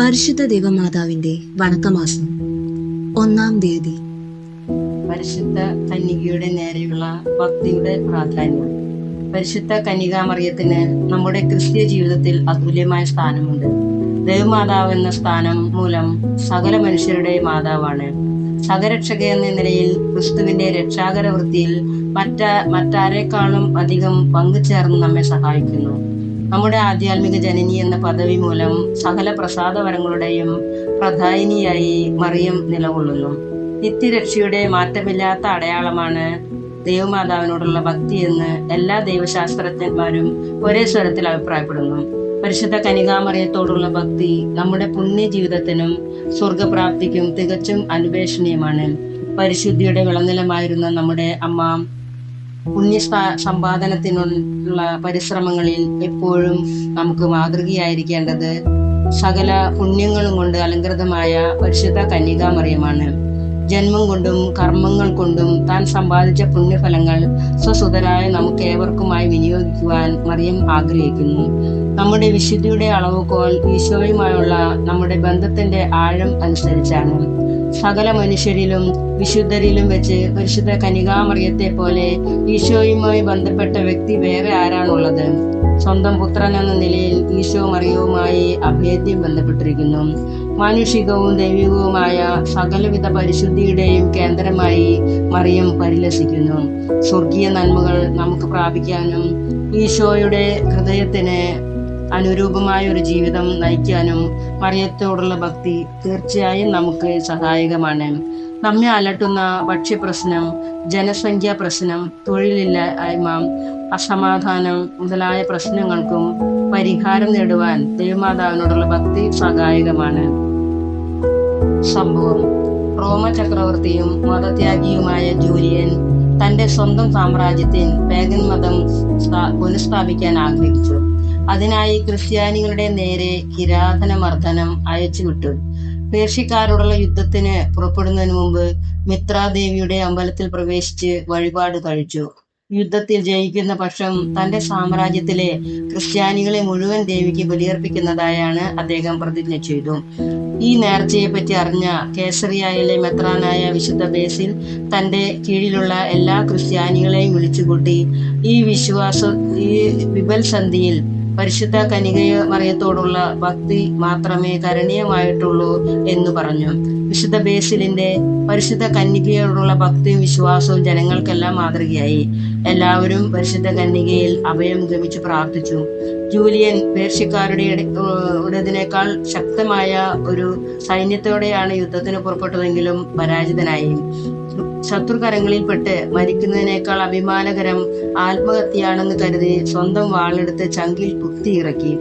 പരിശുദ്ധ ദൈവമാതാവിന്റെ വണക്കമാസം ഒന്നാം തീയതി. പരിശുദ്ധ കന്യകയുടെ നേരെയുള്ള ഭക്തിയുടെ പ്രാധാന്യം. പരിശുദ്ധ കന്യകാമറിയത്തിന് നമ്മുടെ ക്രിസ്തീയ ജീവിതത്തിൽ അതുല്യമായ സ്ഥാനമുണ്ട്. ദേവമാതാവ് എന്ന സ്ഥാനം മൂലം സകല മനുഷ്യരുടെ മാതാവാണ്. സഹരക്ഷക എന്ന നിലയിൽ ക്രിസ്തുവിന്റെ രക്ഷാകര വൃത്തിയിൽ മറ്റ മറ്റാരെക്കാളും അധികം പങ്കുചേർന്ന് നമ്മെ സഹായിക്കുന്നു. നമ്മുടെ ആധ്യാത്മിക ജനനി എന്ന പദവി മൂലം സകല പ്രസാദവരങ്ങളുടെയും പ്രധാനിയായി മറിയം നിലകൊള്ളുന്നു. നിത്യരക്ഷയുടെ മാറ്റമില്ലാത്ത അടയാളമാണ് ദൈവമാതാവിനോടുള്ള ഭക്തി എന്ന് എല്ലാ ദൈവശാസ്ത്രജ്ഞന്മാരും ഒരേ സ്വരത്തിൽ അഭിപ്രായപ്പെടുന്നു. പരിശുദ്ധ കനികാമറിയത്തോടുള്ള ഭക്തി നമ്മുടെ പുണ്യ ജീവിതത്തിനും സ്വർഗപ്രാപ്തിക്കും തികച്ചും അനുപേക്ഷണീയമാണ് പരിശുദ്ധിയുടെ വിളനിലമായിരുന്ന നമ്മുടെ അമ്മ പുണ്യ സമ്പാദനത്തിനുള്ള പരിശ്രമങ്ങളിൽ എപ്പോഴും നമുക്ക് മാതൃകയായിരിക്കേണ്ടത് സകല പുണ്യങ്ങളും കൊണ്ട് അലങ്കൃതമായ പരിശുദ്ധ കന്യകാമറിയമാണ്. ജന്മം കൊണ്ടും കർമ്മങ്ങൾ കൊണ്ടും താൻ സമ്പാദിച്ച പുണ്യഫലങ്ങൾ സ്വസുതരായ നമുക്ക് ഏവർക്കുമായി വിനിയോഗിക്കുവാൻ മറിയം ആഗ്രഹിക്കുന്നു. നമ്മുടെ വിശുദ്ധിയുടെ അളവുകോൽ ഈശോയുമായുള്ള നമ്മുടെ ബന്ധത്തിന്റെ ആഴം അനുസരിച്ചാണ്. സകല മനുഷ്യരിലും വിശുദ്ധരിലും വെച്ച് പരിശുദ്ധ കനികാമറിയത്തെ പോലെ ഈശോയുമായി ബന്ധപ്പെട്ട വ്യക്തി വേറെ ആരാണുള്ളത്? സ്വന്തം പുത്രൻ എന്ന നിലയിൽ ഈശോ മറിയവുമായി അഭേദ്യം ബന്ധപ്പെട്ടിരിക്കുന്നു. മാനുഷികവും ദൈവികവുമായ സകലവിധ പരിശുദ്ധിയുടെയും കേന്ദ്രമായി മറിയം പരിലസിക്കുന്നു. സ്വർഗീയ നന്മകൾ നമുക്ക് പ്രാപിക്കാനും ഈശോയുടെ ഹൃദയത്തിന് അനുരൂപമായ ഒരു ജീവിതം നയിക്കാനും മറിയത്തോടുള്ള ഭക്തി തീർച്ചയായും നമുക്ക് സഹായകമാണ്. നമ്മെ അലട്ടുന്ന ഭക്ഷ്യപ്രശ്നം ജനസംഖ്യാ പ്രശ്നം തൊഴിലില്ലായ്മ അസമാധാനം മുതലായ പ്രശ്നങ്ങൾക്കും പരിഹാരം നേടുവാൻ ദേവമാതാവിനോടുള്ള ഭക്തി സഹായകമാണ്. സംഭവം. റോമ ചക്രവർത്തിയും മതത്യാഗിയുമായ ജൂലിയൻ തന്റെ സ്വന്തം സാമ്രാജ്യത്തിൽ പേഗൻ മതം പുനഃസ്ഥാപിക്കാൻ ആഗ്രഹിച്ചു. അതിനായി ക്രിസ്ത്യാനികളുടെ നേരെ കിരാതന മർദ്ദനം അയച്ചുവിട്ടു. പേർഷ്യക്കാരോടുള്ള യുദ്ധത്തിന് പുറപ്പെടുന്നതിന് മുമ്പ് മിത്രാദേവിയുടെ അമ്പലത്തിൽ പ്രവേശിച്ച് വഴിപാട് കഴിച്ചു. യുദ്ധത്തിൽ ജയിക്കുന്ന പക്ഷം തന്റെ സാമ്രാജ്യത്തിലെ ക്രിസ്ത്യാനികളെ മുഴുവൻ ദേവിക്ക് ബലിയർപ്പിക്കുന്നതായാണ് അദ്ദേഹം പ്രതിജ്ഞ ചെയ്തു. ഈ നേർച്ചയെ പറ്റി അറിഞ്ഞ കേസറിയായിലെ മെത്രാനായ വിശുദ്ധ ബേസിൽ തന്റെ കീഴിലുള്ള എല്ലാ ക്രിസ്ത്യാനികളെയും വിളിച്ചുകൂട്ടി ഈ വിശ്വാസ ഈ വിപൽസന്ധിയിൽ പരിശുദ്ധ കനികയ മറിയത്തോടുള്ള ഭക്തി മാത്രമേ കരണീയമായിട്ടുള്ളൂ എന്ന് പറഞ്ഞു. വിശുദ്ധ ബേസിലിന്റെ പരിശുദ്ധ കന്യകയോടുള്ള ഭക്തിയും വിശ്വാസവും ജനങ്ങൾക്കെല്ലാം മാതൃകയായി. എല്ലാവരും പരിശുദ്ധ കന്യകയിൽ അഭയം ഗമിച്ചു പ്രാർത്ഥിച്ചു. ജൂലിയൻ പേർഷ്യക്കാരുടെ ഉടതിനേക്കാൾ ശക്തമായ ഒരു സൈന്യത്തോടെയാണ് യുദ്ധത്തിന് പുറപ്പെട്ടതെങ്കിലും പരാജിതനായി. ശത്രുകരങ്ങളിൽപ്പെട്ട് മരിക്കുന്നതിനേക്കാൾ അഭിമാനകരം ആത്മഹത്യയാണെന്ന് കരുതി സ്വന്തം വാളെടുത്ത് ചങ്കിൽ കുത്തിയിറക്കി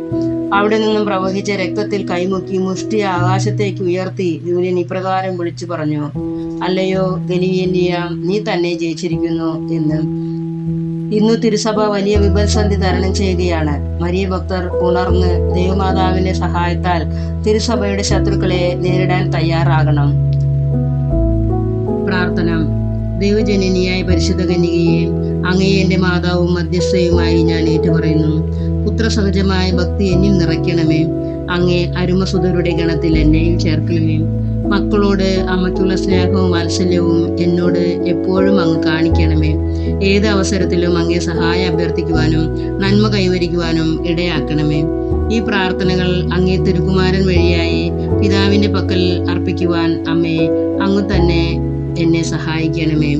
അവിടെ നിന്നും പ്രവഹിച്ച രക്തത്തിൽ കൈമുക്കി മുഷ്ടി ആകാശത്തേക്ക് ഉയർത്തി ജൂലിയൻ ഇപ്രകാരം വിളിച്ചു പറഞ്ഞു അല്ലയോ ഗലിയന്യ നീ തന്നെ ജയിച്ചിരിക്കുന്നു എന്ന്. ഇന്ന് തിരുസഭ വലിയ വിപത്സന്ധി തരണം ചെയ്യുകയാണ്. മരിയ ഭക്തർ ഉണർന്ന് ദൈവമാതാവിന്റെ സഹായത്താൽ തിരുസഭയുടെ ശത്രുക്കളെ നേരിടാൻ തയ്യാറാകണം. പ്രാർത്ഥന. ദൈവജനനിയായ പരിശുദ്ധ കന്യകയെ അങ്ങയെ എന്റെ മാതാവും മധ്യസ്ഥയുമായി ഞാൻ ഏറ്റുപറയുന്നു. പുത്രസഹജമായ ഭക്തി എന്നിൽ നിറയ്ക്കണമേ. അങ്ങേ അരുമസുതരുടെ ഗണത്തിൽ എന്നെയും ചേർക്കണമേ. മക്കളോട് അമ്മയ്ക്കുള്ള സ്നേഹവും വാത്സല്യവും എന്നോട് എപ്പോഴും അങ്ങ് കാണിക്കണമേ. ഏത് അവസരത്തിലും അങ്ങേ സഹായം അഭ്യർത്ഥിക്കുവാനും നന്മ കൈവരിക്കുവാനും ഇടയാക്കണമേ. ഈ പ്രാർത്ഥനകൾ അങ്ങേ തിരുകുമാരൻ വഴിയായി പിതാവിന്റെ പക്കൽ അർപ്പിക്കുവാൻ അമ്മയെ അങ്ങ് തന്നെ എന്നെ സഹായിക്കണമേ.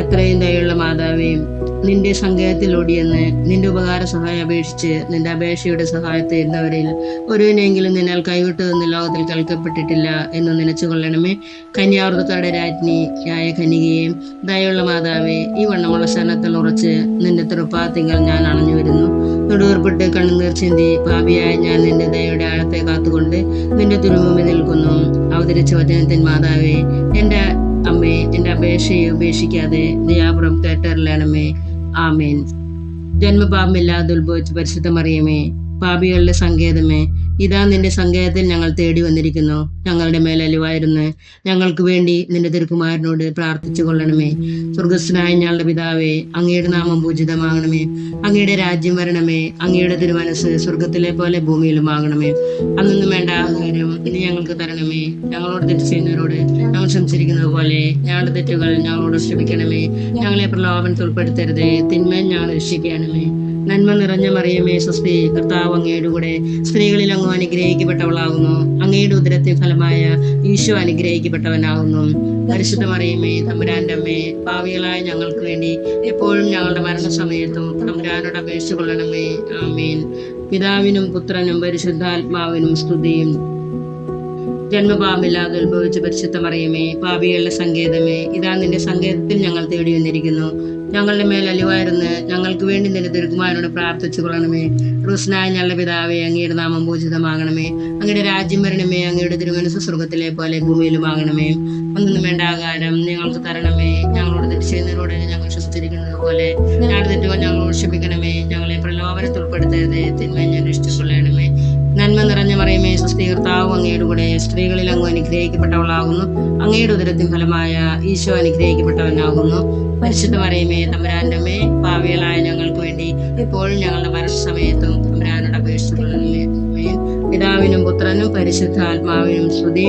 എത്രയും ദയുള്ള മാതാവേ നിന്റെ സങ്കേതത്തിൽ ഓടിയെന്ന് നിന്റെ ഉപകാര സഹായം അപേക്ഷിച്ച് നിന്റെ അപേക്ഷയുടെ സഹായത്തെ ഇരുന്നവരിൽ ഒരുവിനെങ്കിലും നിന്നാൽ കൈവിട്ടതെന്ന് ലോകത്തിൽ കേൾക്കപ്പെട്ടിട്ടില്ല എന്ന് നനച്ചു കൊള്ളണമേ കന്യാവൃതക്കാരുടെ രാജ്ഞിയായ കനികയെ ദയുള്ള മാതാവേ ഈ വണ്ണമുള്ള ശരണത്തിൽ ഉറച്ച് നിന്റെ തൃപ്പാത്തിങ്കൽ ഞാൻ അണഞ്ഞു വരുന്നു. തൊടുവേർപ്പെട്ട് കണ്ണുനീർ ചിന്തി ഭാവിയായി ഞാൻ നിന്റെ ദയയുടെ ആഴത്തെ കാത്തുകൊണ്ട് നിന്റെ തുരുമുമ്പിൽ നിൽക്കുന്നു. അവതരിച്ച വചനത്തിൻ മാതാവേ എന്റെ അമ്മേ എന്റെ അപേക്ഷയെ ഉപേക്ഷിക്കാതെ ദയാപുറം കേട്ടറിയണമേ ആമേൻ. ജന്മപാപമില്ലാതെ ഉത്ഭവിച്ച് പരിശുദ്ധ മറിയമേ പാപികളുടെ സങ്കേതമേ ഇതാ നിന്റെ സങ്കേതത്തിൽ ഞങ്ങൾ തേടി വന്നിരിക്കുന്നു. ഞങ്ങളുടെ മേൽ അലിവായിരുന്നു ഞങ്ങൾക്ക് വേണ്ടി നിന്റെ തിരുക്കുമാരനോട് പ്രാർത്ഥിച്ചു കൊള്ളണമേ. സ്വർഗസ്നായ ഞങ്ങളുടെ പിതാവേ അങ്ങയുടെ നാമം പൂജിതമാകണമേ. അങ്ങയുടെ രാജ്യം വരണമേ. അങ്ങയുടെ തിരുമനസ് സ്വർഗത്തിലെ പോലെ ഭൂമിയിലും ആകണമേ. അന്നൊന്നും വേണ്ട ആഹാരം ഇനി ഞങ്ങൾക്ക് തരണമേ. ഞങ്ങളോട് തെറ്റ് ചെയ്യുന്നവരോട് ഞങ്ങൾ സംസാരിക്കുന്നത് പോലെ ഞങ്ങളുടെ തെറ്റുകൾ ഞങ്ങളോട് ക്ഷമിക്കണമേ. ഞങ്ങളെ പ്രലോഭനത്തിൽ ഉൾപ്പെടുത്തരുതേ. തിന്മയും ഞങ്ങൾ രക്ഷിക്കണമേ. നന്മ നിറഞ്ഞ മറിയമേ സ്വസ്തി. കർത്താവ് അങ്ങയുടെ കൂടെ സ്ത്രീകളിൽ അങ്ങ് അനുഗ്രഹിക്കപ്പെട്ടവളാകുന്നു. അങ്ങയുടെ ഉദരത്തിൻ ഫലമായ ഈശോ അനുഗ്രഹിക്കപ്പെട്ടവനാകുന്നു. പരിശുദ്ധ മറിയമേ തമ്പുരാന്റെ അമ്മേ ഭാവികളായ ഞങ്ങൾക്ക് വേണ്ടി എപ്പോഴും ഞങ്ങളുടെ മരണസമയത്തും തമ്പുരാനോട് അപേക്ഷിച്ചു കൊള്ളണമേ. ആമേൻ. പിതാവിനും പുത്രനും പരിശുദ്ധാത്മാവിനും സ്തുതിയും. ജന്മപാപമില്ലാതെ ഉത്ഭവിച്ച പരിശുദ്ധ മറിയമേ പാപികളുടെ സങ്കേതമേ ഇതാ നിന്റെ സങ്കേതത്തിൽ ഞങ്ങൾ തേടി വന്നിരിക്കുന്നു ഞങ്ങളുടെ മേൽ അലിവായിരുന്ന് ഞങ്ങൾക്ക് വേണ്ടി നിന്റെ തിരുക്കുമാരനോട് പ്രാർത്ഥിച്ചു കൊള്ളണമേ. റുസ്നായ ഞങ്ങളുടെ പിതാവേ അങ്ങയുടെ നാമം പൂജിതമാകണമേ. അങ്ങയുടെ രാജ്യം വരണമേ. അങ്ങയുടെ തിരുമനസ് സ്വർഗത്തിലെ പോലെ ഭൂമിയിലുമാകണമേ ഒന്നും വേണ്ട ആകാരം ഞങ്ങൾക്ക് തരണമേ. ഞങ്ങളോട് ചെയ്യുന്നവരോട് ഞങ്ങൾ വിശ്വസിച്ചിരിക്കുന്നത് പോലെ. ഞാൻ തെറ്റുകൾ ഞങ്ങളോട് ക്ഷമിക്കണമേ. ഞങ്ങളെ പ്രലോഭനത്തിൽ ഉൾപ്പെടുത്തരുതേ. തിന്മ ഞാൻ രക്ഷിച്ചുകൊള്ളണമേ. നന്മ നിറഞ്ഞ മറിയമേ കർത്താവ് അങ്ങയുടെ കൂടെ സ്ത്രീകളിൽ അങ്ങ് അനുഗ്രഹിക്കപ്പെട്ടവളാകുന്നു. അങ്ങയുടെ ഉദരത്തിൻ ഫലമായ ഈശോ അനുഗ്രഹിക്കപ്പെട്ടവനാകുന്നു. പരിശുദ്ധ മറിയമേ തമ്പുരാന്റെ അമ്മേ ഭാവികളായ ഞങ്ങൾക്ക് വേണ്ടി ഇപ്പോഴും ഞങ്ങളുടെ മരണസമയത്തും തമ്പുരാനോട് അപേക്ഷിച്ചുകൊള്ളണമേ ആമേൻ. പിതാവിനും പുത്രനും പരിശുദ്ധ ആത്മാവിനും സ്തുതി.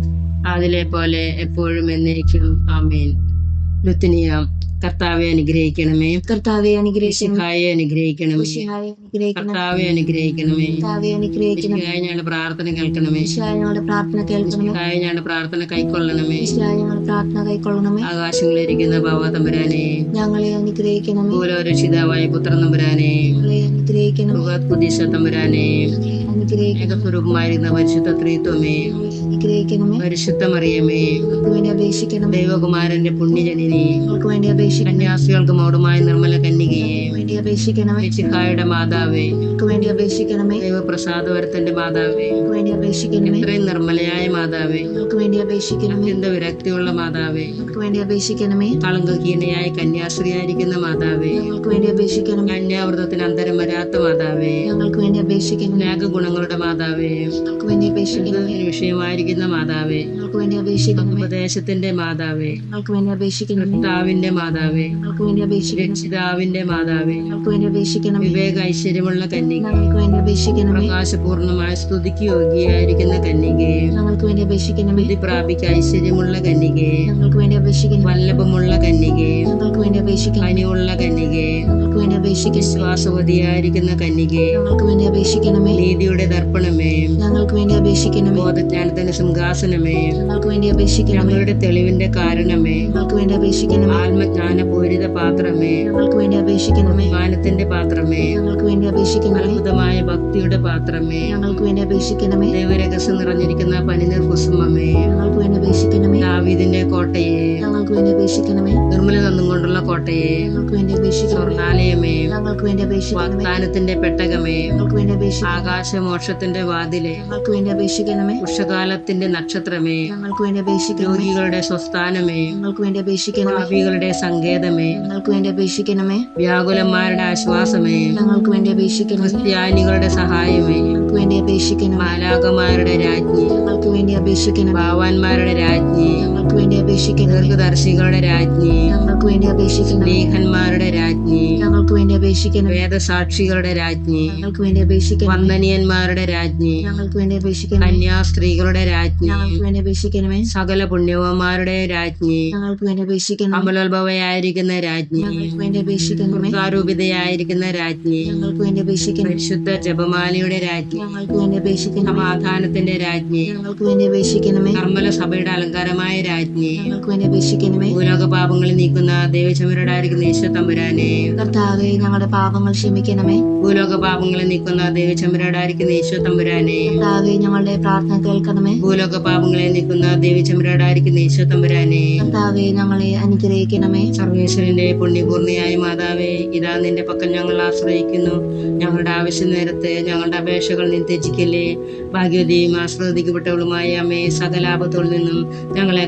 അതിലെ പോലെ എപ്പോഴും എന്നേക്കും ആമേൻ. ലുത്തിനിയ കർത്താവെ അനുഗ്രഹിക്കണമേ. കർത്താവെ അനുഗ്രഹിക്കായെ അനുഗ്രഹിക്കണമേ. കർത്താവെ അനുഗ്രഹിക്കണമേ. ഞങ്ങളുടെ പ്രാർത്ഥന കേൾക്കണമേ. ഞങ്ങളുടെ പ്രാർത്ഥന കേൾക്കണമേ. ഞങ്ങളുടെ പ്രാർത്ഥന കൈക്കൊള്ളണമേ. ഞങ്ങളുടെ പ്രാർത്ഥന കൈക്കൊള്ളണമേ. ആകാശങ്ങളിരിക്കുന്ന ഭവ തമ്പുരാനെ. ഞങ്ങളെ അനുഗ്രഹിക്കണമേ. രക്ഷിതാവായ പുത്ര തമ്പുരാനെ. അനുഗ്രഹിക്കണം പുതിയ തമ്പുരാനെ. അനുഗ്രഹിക്കുന്ന സ്വരൂപമായിരുന്ന പരിശുദ്ധ ത്രിത്വമേ. അനുഗ്രഹിക്കണമേ പരിശുദ്ധ മറിയമേ വേണ്ടി അപേക്ഷിക്കണം ദൈവകുമാരന്റെ പുണ്യജനനി ഞങ്ങൾക്ക് വേണ്ടി അപേക്ഷിക്കണം കന്യാസികൾക്ക് മൗഢമായ നിർമ്മല കന്യകയെ വേണ്ടി അപേക്ഷിക്കണമേ. ചിഹായുടെ മാതാവേ ഞങ്ങൾക്ക് വേണ്ടി അപേക്ഷിക്കണമേ ദൈവപ്രസാദവരത്തിന്റെ മാതാവേ ഞങ്ങൾക്ക് വേണ്ടി അപേക്ഷിക്കണമേ. ഇത്രയും നിർമ്മലയായ മാതാവേ ഞങ്ങൾക്ക് വേണ്ടി അപേക്ഷിക്കണമേ. എന്ത് വിരക്തിയുള്ള മാതാവേ ഞങ്ങൾക്ക് വേണ്ടി അപേക്ഷിക്കണമേ. കളങ്കഹീനയായ കന്യാസ്ത്രീയായിരിക്കുന്ന മാതാവേ ഞങ്ങൾക്ക് വേണ്ടി അപേക്ഷിക്കണം കന്യാവൃതത്തിന് അന്തരം വരാത്ത മാതാവേ ഞങ്ങൾക്ക് വേണ്ടി അപേക്ഷിക്കണം ത്യാഗഗുണങ്ങളുടെ മാതാവേ ഞങ്ങൾക്ക് വേണ്ടി അപേക്ഷിക്കണം ഇതിന് വിഷയമായിരിക്കുന്ന മാതാവേ. ഞങ്ങൾക്ക് വേണ്ടി അപേക്ഷിക്കുന്നു. ഉപദേശത്തിന്റെ മാതാവേ. ഞങ്ങൾക്ക് വേണ്ടി അപേക്ഷിക്കുന്നു. കർത്താവിന്റെ മാതാവേ. ഞങ്ങൾക്ക് വേണ്ടി അപേക്ഷിക്കുന്നു. രക്ഷിതാവിന്റെ മാതാവേ. ഞങ്ങൾക്ക് വേണ്ടി അപേക്ഷിക്കണം വിവേക ഐശ്വര്യമുള്ള കന്യക. ഞങ്ങൾക്ക് വേണ്ടി അപേക്ഷിക്കണം പ്രകാശപൂർണമായ സ്തുതിക്ക് യോഗ്യയായിരിക്കുന്ന കന്യകയെ വേണ്ടി അപേക്ഷിക്കണമേ പ്രാപിക്ക ഐശ്വര്യമുള്ള കന്യകയെ ഞങ്ങൾക്ക് വേണ്ടി അപേക്ഷിക്കണം വല്ലഭമുള്ള കന്യകയെ ഞങ്ങൾക്ക് വേണ്ടി അപേക്ഷിക്കണം പനിയുള്ള കന്യകയെ ഞങ്ങൾക്ക് വേണ്ടി അപേക്ഷിക്കണം വിശ്വാസവതിയായിരിക്കുന്ന കന്യകയെ ഞങ്ങൾക്ക് വേണ്ടി അപേക്ഷിക്കണമേ നീതിയുടെ ദർപ്പണമേ ഞങ്ങൾക്ക് വേണ്ടി അപേക്ഷിക്കണമേ ബോധജ്ഞാനത്തിന്റെ സിംഹാസനമേ ഞങ്ങൾക്ക് വേണ്ടി അപേക്ഷിക്കണം ഞങ്ങളുടെ തെളിവിന്റെ കാരണമേ ഞങ്ങൾക്ക് വേണ്ടി അപേക്ഷിക്കണം ആത്മജ്ഞാന പൂരിത പാത്രമേ ഞങ്ങൾക്ക് വേണ്ടി അപേക്ഷിക്കണമേ വിമാനത്തിന്റെ പാത്രമേ ഞങ്ങൾക്ക് വേണ്ടി അപേക്ഷിക്കണമേ അത്ഭുതമായ ഭക്തിയുടെ പാത്രമേ ഞങ്ങൾക്ക് വേണ്ടി അപേക്ഷിക്കണമേ ദൈവരഹസ്യം നിറഞ്ഞിരിക്കുന്ന പനിനീർ കുസുമമേ ഞങ്ങൾക്ക് വേണ്ടി അപേക്ഷിക്കണമേ. ദാവീദിന്റെ കോട്ടയെ ഞങ്ങൾക്ക് വേണ്ടി അപേക്ഷിക്കണമേ. നിർമ്മല നന്ദുകൊണ്ടുള്ള കോട്ടയെ ഞങ്ങൾക്ക് വേണ്ടി അപേക്ഷിക്കും സ്വർണാലയമേ ഞങ്ങൾക്ക് വേണ്ടി അപേക്ഷിക്കും വാഗ്ദാനത്തിന്റെ പെട്ടകമേ ഞങ്ങൾക്ക് വേണ്ടി അപേക്ഷിക്കണം ആകാശമോക്ഷത്തിന്റെ വാതിലെ ഞങ്ങൾക്ക് വേണ്ടി അപേക്ഷിക്കണമേ ഉഷകാലത്തിന്റെ നക്ഷത്രമേ ഞങ്ങൾക്ക് വേണ്ടി അപേക്ഷിക്കും രോഗികളുടെ സ്വസ്ഥാനമേ ഞങ്ങൾക്ക് വേണ്ടി അപേക്ഷിക്കണം പാപികളുടെ സങ്കേതമേ ഞങ്ങൾക്ക് വേണ്ടി അപേക്ഷിക്കണമേ വ്യാകുലന്മാരുടെ ആശ്വാസമേ ഞങ്ങൾക്ക് വേണ്ടി അപേക്ഷിക്കണം ക്രിസ്ത്യാനികളുടെ സഹായമേ ഞങ്ങൾക്ക് വേണ്ടി അപേക്ഷിക്കണം മാലാകമാരുടെ രാജ്ഞി ഞങ്ങൾക്ക് വേണ്ടി അപേക്ഷിക്കണം ഭാവാന്മാരുടെ രാജ്ഞി ഞങ്ങൾക്ക് ഞങ്ങൾക്ക് ദർശികളുടെ രാജ്ഞി ഞങ്ങൾക്ക് വേണ്ടി അപേക്ഷിക്കുന്നു ലേഖന്മാരുടെ രാജ്ഞി ഞങ്ങൾക്ക് വേണ്ടി അപേക്ഷിക്കുന്നു വേദസാക്ഷികളുടെ രാജ്ഞി ഞങ്ങൾക്ക് വേണ്ടി അപേക്ഷിക്കുന്നു വന്ദനീയന്മാരുടെ രാജ്ഞി ഞങ്ങൾക്ക് വേണ്ടി അപേക്ഷിക്കുന്നു കന്യാസ്ത്രീകളുടെ രാജ്ഞി ഞങ്ങൾക്ക് വേണ്ടി അപേക്ഷിക്കണമേ സകല പുണ്യവന്മാരുടെ രാജ്ഞി ഞങ്ങൾക്ക് വേണ്ടി അപേക്ഷിക്കണം അമലോത്ഭവയായിരിക്കുന്ന രാജ്ഞി ഞങ്ങൾക്ക് വേണ്ടി അപേക്ഷിക്കണമേ ദുർഗാരൂപിതയായിരിക്കുന്ന രാജ്ഞി ഞങ്ങൾക്ക് വേണ്ടി അപേക്ഷിക്കണം പരിശുദ്ധ ജപമാലയുടെ രാജ്ഞി ഞങ്ങൾക്ക് വേണ്ടി അപേക്ഷിക്കണം സമാധാനത്തിന്റെ രാജ്ഞി ഞങ്ങൾക്ക് വേണ്ടി അപേക്ഷിക്കണമേ കർമ്മല സഭയുടെ അലങ്കാരമായ രാജ്ഞി ഞങ്ങൾക്ക് വേണ്ടി അപേക്ഷിക്കണമേ. ഭൂലോക പാപങ്ങൾ നീക്കുന്ന ദൈവചമരുടായിരിക്കുന്ന ഈശോ തമ്പുരാനെ. കർത്താവെ ഞങ്ങളുടെ പാപങ്ങൾ ക്ഷമിക്കണമേ. ഭൂലോക പാപങ്ങൾ നീക്കുന്ന ദൈവചമരുടായിരിക്കുന്ന ഈശോ തമ്പുരാനെ. കർത്താവെ ഞങ്ങളുടെ പ്രാർത്ഥന കേൾക്കണമേ. ഭൂലോക പാപങ്ങളെ നീക്കുന്ന ദേവിചമരാടായിരിക്കുന്ന ഈശോ തമ്പുരാനെ. കർത്താവെ ഞങ്ങളെ അനുഗ്രഹിക്കണമേ. സർവേശ്വരന്റെ പുണ്യപൂർണിയായ മാതാവേ ഇതാ നിന്റെ പക്കൽ ഞങ്ങൾ ആശ്രയിക്കുന്നു. ഞങ്ങളുടെ ആവശ്യ നേരത്ത് ഞങ്ങളുടെ അപേക്ഷകൾ നീ ത്യജിക്കല്ലേ. ഭാഗ്യവതിയും ആശ്രവദിക്കപ്പെട്ടവളുമായ അമ്മയെ സകല ആപത്തുകളിൽ നിന്നും ഞങ്ങളെ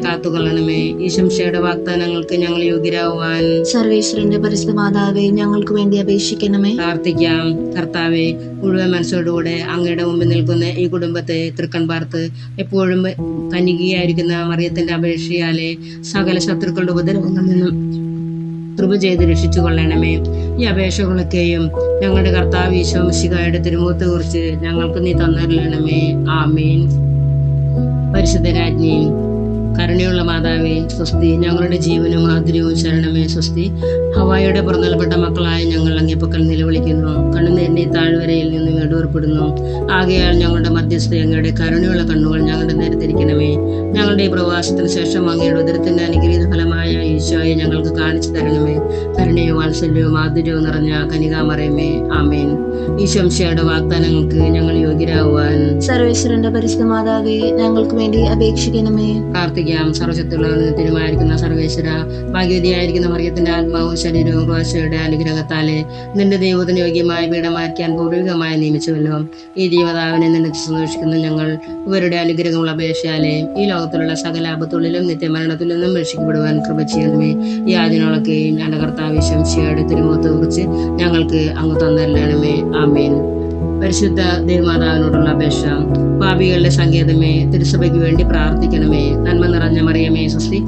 കാത്തുകൊള്ളണമേ ഈശംശയുടെ വാഗ്ദാനങ്ങൾക്ക് ഞങ്ങൾ യോഗ്യരാകുവാൻ സർവേശ്വരന്റെ പരിശുദ്ധ മാതാവേ ഞങ്ങൾക്ക് വേണ്ടി അപേക്ഷിക്കണമേ. പ്രാർത്ഥിക്കാം. കർത്താവെ മുഴുവൻ മനസ്സോടുകൂടെ അങ്ങയുടെ മുമ്പിൽ നിൽക്കുന്ന ഈ കുടുംബത്തെ തൃക്കൺ പാർത്ത് എപ്പോഴും കനികയായിരിക്കുന്ന മറിയത്തിന്റെ അപേക്ഷയാലെ സകല ശത്രുക്കളുടെ ഉപദ്രവങ്ങളിൽ നിന്നും കൃപ ചെയ്ത് രക്ഷിച്ചു കൊള്ളണമേ ഈ അപേക്ഷകളൊക്കെയും ഞങ്ങളുടെ കർത്താവ് ഈശോമിശികായുടെ തിരുമുഖത്തെ കുറിച്ച് ഞങ്ങൾക്ക് നീ തന്നറിയണമേ ആമീൻ. പരിശുദ്ധരാജ്ഞി കരുണയുള്ള മാതാവേ സ്വസ്തി ഞങ്ങളുടെ ജീവനും ആദരവും ശരണമേ സ്വസ്തി. ഹവായുടെ പുറന്നൽപ്പെട്ട മക്കളായ ഞങ്ങൾ അങ്ങേപ്പക്കൽ നിലവിളിക്കുന്നു. കണ്ണുനീരിന്റെ താഴ്വരയിൽ നിന്ന് ഇടൂർപ്പെടുന്നു ആകയാൽ ഞങ്ങളുടെ മധ്യസ്ഥ അങ്ങയുടെ കരുണയുള്ള കണ്ണുകൾ ഞങ്ങളുടെ നേരെ തിരിക്കണമേ ഞങ്ങളുടെ ഈ പ്രവാസത്തിന് ശേഷം അങ്ങയുടെ ഉദരത്തിന്റെ അനുഗ്രഹീത ഫലമായ ഈശോയെ ഞങ്ങൾക്ക് കാണിച്ചു തരണമേ. കരുണയും വാത്സല്യവും മാധുര്യവും നിറഞ്ഞ കനികാമറയമേ. ആമേൻ. ഈശംശയുടെ വാഗ്ദാനങ്ങൾക്ക് ഞങ്ങൾ യോഗ്യരാകുവാൻ സർവേശ്വരന്റെ പരിശുദ്ധ മാതാവേ ഞങ്ങൾക്ക് വേണ്ടി അപേക്ഷിക്കണമേ. പ്രാർത്ഥിക്കാം സർവശക്തിയുള്ളതിനുമായിരിക്കുന്ന സർവേശ്വര ഭാഗ്യവതിയായിരിക്കുന്ന മറിയത്തിന്റെ ആത്മാവും ശരീരവും ഭാഷയുടെ അനുഗ്രഹത്താലെ നിന്റെ ദൈവത്തിന് യോഗ്യമായ പീഠമായിരിക്കാൻ പൂർവികമായി നിയമിച്ചുവല്ലോ. ഈ ജീവതാവിനെ നിന്നെ സന്തോഷിക്കുന്ന ഞങ്ങൾ ഇവരുടെ അനുഗ്രഹമുള്ള അപേക്ഷയാലെ ഈ ലോകത്തിലുള്ള സകല ആപത്തുള്ളിലും നിത്യമരണത്തിൽ നിന്നും രക്ഷിക്കപ്പെടുവാൻ കൃപ ചെയ്യണമേ. ഈ ആദ്യങ്ങളൊക്കെയും ഞങ്ങളുടെ കർത്താവ് ശംശിയുടെ തിരുമുഖത്തെ കുറിച്ച് ഞങ്ങൾക്ക് അങ്ങ് തന്നരണമേ. ആമേൻ. പരിശുദ്ധ ദേവമാതാവിനോടുള്ള അപേക്ഷ. പാപികളുടെ സങ്കേതമേ തിരുസഭയ്ക്ക് വേണ്ടി പ്രാർത്ഥിക്കണമേ. നന്മ നിറഞ്ഞ മറിയമേ സ്വസ്തി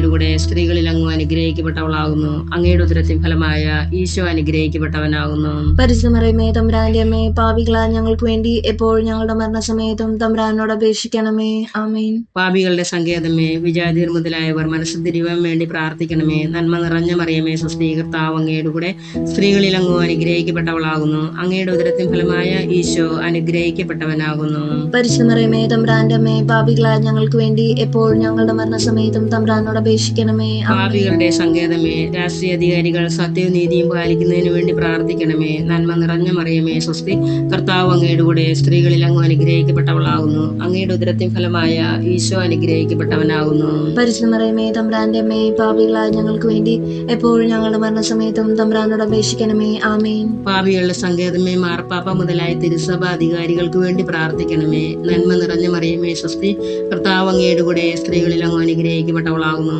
അങ്ങയുടെ കൂടെ സ്ത്രീകളിൽ അങ്ങ് അനുഗ്രഹിക്കപ്പെട്ടവളാകുന്നു. അങ്ങയുടെ ഉദരത്തിൻ ഫലമായ ഈശോ അനുഗ്രഹിക്കപ്പെട്ടവനാകുന്നു. പരിശുദ്ധമറിയമേ തമ്പ്രാന്റെ അമ്മേ പാപികളാ ഞങ്ങൾക്ക് വേണ്ടി എപ്പോഴും ഞങ്ങളുടെ മരണസമയത്തും തമ്പ്രാനോട് അപേക്ഷിക്കണമേ. ആമേൻ. പാപികളുടെ സങ്കേതമേ വിജാതിർ മുതലായവർ മനസ്സ് തിരിവാൻ വേണ്ടി പ്രാർത്ഥിക്കണമേ. നന്മ നിറഞ്ഞ മറിയമേ സ്വസ്തി കർത്താവ് അങ്ങയുടെ കൂടെ സ്ത്രീകളിൽ അങ്ങ് അനുഗ്രഹിക്കപ്പെട്ടവളാകുന്നു. അങ്ങയുടെ ഉദരത്തിൻ ഫലമായ ഈശോ അനുഗ്രഹിക്കപ്പെട്ടവനാകുന്നു. പരിശുദ്ധമറിയമേ തമ്പ്രാന്റെ അമ്മേ പാപികളാ ഞങ്ങൾക്ക് വേണ്ടി എപ്പോഴും ഞങ്ങളുടെ മരണസമയത്തും തമ്പ്രാനോട് അപേക്ഷിക്കണമേ. പാപികളുടെ സങ്കേതമേ രാഷ്ട്രീയ അധികാരികൾ സത്യവും നീതിയും പാലിക്കുന്നതിന് വേണ്ടി പ്രാർത്ഥിക്കണമേ. നന്മ നിറഞ്ഞ മറിയമേ സ്വസ്തി കർത്താവ് അങ്ങയുടെ കൂടെ സ്ത്രീകളിൽ അങ്ങ് അനുഗ്രഹിക്കപ്പെട്ടവളാകുന്നു. അങ്ങയുടെ ഉദരത്തിൻ ഫലമായ ഈശോ അനുഗ്രഹിക്കപ്പെട്ടവനാകുന്നു. പരിശുദ്ധമറിയമേ തമ്പ്രാന്റെ അമ്മേ പാപികളായ ഞങ്ങൾക്ക് വേണ്ടി എപ്പോഴും ഞങ്ങളുടെ മരണസമയത്തും തമ്പ്രാനോട് അപേക്ഷിക്കണമേ. ആമേൻ. പാപികളുടെ സങ്കേതമേ മാർപ്പാപ്പ മുതലായ തിരുസഭ അധികാരികൾക്ക് വേണ്ടി പ്രാർത്ഥിക്കണമേ. നന്മ നിറഞ്ഞ മറിയമേ സ്വസ്തി കർത്താവ് അങ്ങയുടെ കൂടെ സ്ത്രീകളിൽ അങ്ങ് അനുഗ്രഹിക്കപ്പെട്ടവളാകുന്നു.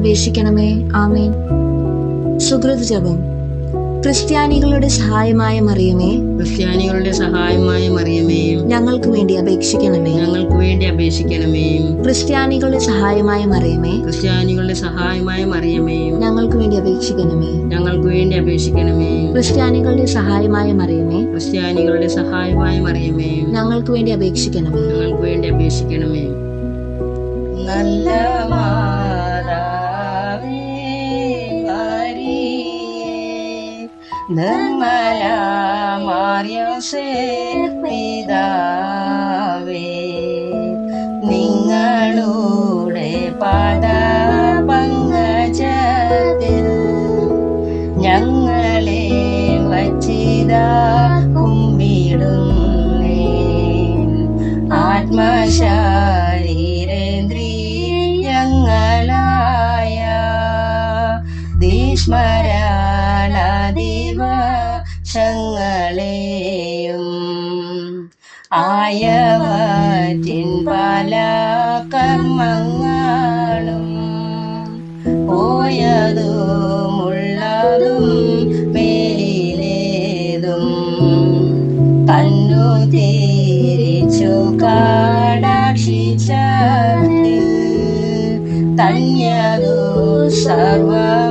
അപേക്ഷിക്കണമേ ആമേൻ. സുഹൃത് ജപം ക്രിസ്ത്യാനികളുടെ സഹായമായ മറിയമേ. ക്രിസ്ത്യാനികളുടെ സഹായമായ മറിയമേ. ഞങ്ങൾക്ക് വേണ്ടി അപേക്ഷിക്കണമേ. ഞങ്ങൾക്ക് വേണ്ടി അപേക്ഷിക്കണമേ. ക്രിസ്ത്യാനികളുടെ സഹായമായ മറിയമേ. ക്രിസ്ത്യാനികളുടെ സഹായമായ മറിയമേ. ഞങ്ങൾക്ക് വേണ്ടി അപേക്ഷിക്കണമേ. ഞങ്ങൾക്ക് വേണ്ടി അപേക്ഷിക്കണമേ. ക്രിസ്ത്യാനികളുടെ സഹായമായ മറിയമേ. ക്രിസ്ത്യാനികളുടെ സഹായമായ മറിയമേ. ഞങ്ങൾക്ക് വേണ്ടി അപേക്ഷിക്കണമേ. ഞങ്ങൾക്ക് വേണ്ടി അപേക്ഷിക്കണമേ. നല്ല മാതാവേ നിർമ്മല മാറിയോസേ പിതാവേ നിങ്ങളുടെ പാദ പങ്കജത്തിൽ ഞങ്ങളെ വച്ചിത കുമ്പിടുന്നേ. ആത്മശരീരേന്ദ്രിയങ്ങളായ മങ്ങളും പോയതും ഉള്ളതും മേലേതും കണ്ണു തിരിച്ചു കാടാക്ഷിച്ചു തന്യതു സർവമാകറ്റിക്കൊണ്ട്